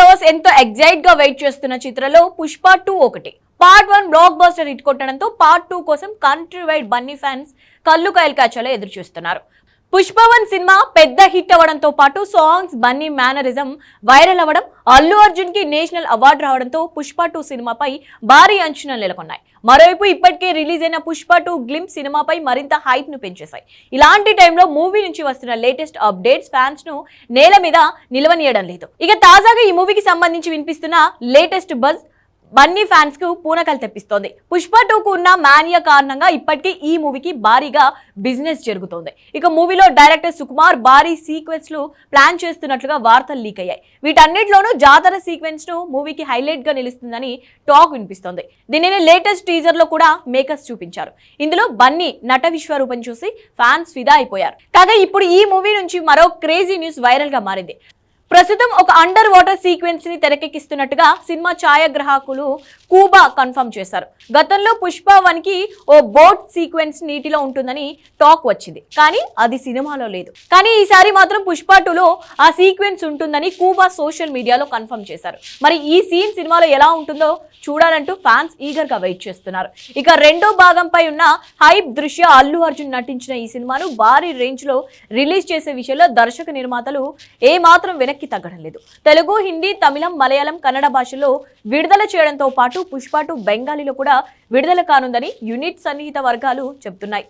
Lovers ఎంతో ఎగ్జైట్గా wait చేస్తున్న చిత్రంలో పుష్ప టూ ఒకటి. Part one blockbuster hit కొట్టడంతో పార్ట్ టూ కోసం కంట్రీ వైడ్ బన్నీ ఫ్యాన్స్ కళ్ళు కాయలు కాచాలో ఎదురు చూస్తున్నారు పుష్పవన్ సినిమా పెద్ద హిట్ అవ్వడంతో పాటు సాంగ్స్ బన్నీ మేనరిజం వైరల్ అవ్వడం అల్లు అర్జున్కి నేషనల్ అవార్డు రావడంతో పుష్ప టూ సినిమాపై భారీ అంచనాలు నెలకొన్నాయి. మరోవైపు ఇప్పటికే రిలీజ్ అయిన పుష్ప టూ గ్లిమ్ సినిమాపై మరింత హైప్ను పెంచేశాయి. ఇలాంటి టైంలో మూవీ నుంచి వస్తున్న లేటెస్ట్ అప్డేట్స్ ఫ్యాన్స్ను నేల మీద నిలవనీయడం లేదు. ఇక తాజాగా ఈ మూవీకి సంబంధించి వినిపిస్తున్న లేటెస్ట్ బజ్ బన్నీ ఫ్యాన్స్కు పూనకలు తెప్పిస్తోంది. పుష్ప టూకు ఉన్న మానియా కారణంగా ఇప్పటికీ ఈ మూవీకి భారీగా బిజినెస్ జరుగుతోంది. ఇక మూవీలో డైరెక్టర్ సుకుమార్ భారీ సీక్వెన్స్లు ప్లాన్ చేస్తున్నట్లుగా వార్తలు లీక్ అయ్యాయి. వీటన్నిటిలోనూ జాతర సీక్వెన్స్ను మూవీకి హైలైట్గా నిలుస్తుందని టాక్ వినిపిస్తోంది. దీనిని లేటెస్ట్ టీజర్లో కూడా మేకర్స్ చూపించారు. ఇందులో బన్నీ నట విశ్వరూపం చూసి ఫ్యాన్స్ ఫిదా అయిపోయారు. కాగా ఇప్పుడు ఈ మూవీ నుంచి మరో క్రేజీ న్యూస్ వైరల్గా మారింది. ప్రస్తుతం ఒక అండర్ వాటర్ సీక్వెన్స్ని తెరకెక్కిస్తున్నట్టుగా సినిమా ఛాయాగ్రాహకులు కూబా కన్ఫర్మ్ చేశారు. గతంలో పుష్ప వన్కి ఓ బోట్ సీక్వెన్స్ నీటిలో ఉంటుందని టాక్ వచ్చింది. కానీ అది సినిమాలో లేదు. కానీ ఈసారి మాత్రం పుష్ప టూలో ఆ సీక్వెన్స్ ఉంటుందని కూబా సోషల్ మీడియాలో కన్ఫర్మ్ చేశారు. మరి ఈ సీన్ సినిమాలో ఎలా ఉంటుందో చూడాలంటూ ఫ్యాన్స్ ఈగర్గా వెయిట్ చేస్తున్నారు. ఇక రెండో భాగంపై ఉన్న హైప్ దృశ్య అల్లు అర్జున్ నటించిన ఈ సినిమాను భారీ రేంజ్లో రిలీజ్ చేసే విషయంలో దర్శక నిర్మాతలు ఏ మాత్రం వెనక్కి తగ్గడం లేదు. తెలుగు హిందీ తమిళం మలయాళం కన్నడ భాషల్లో విడుదల చేయడంతో పాటు పుష్ప టూ బెంగాలీలో కూడా విడుదల కానుందని యూనిట్ సన్నిహిత వర్గాలు చెబుతున్నాయి.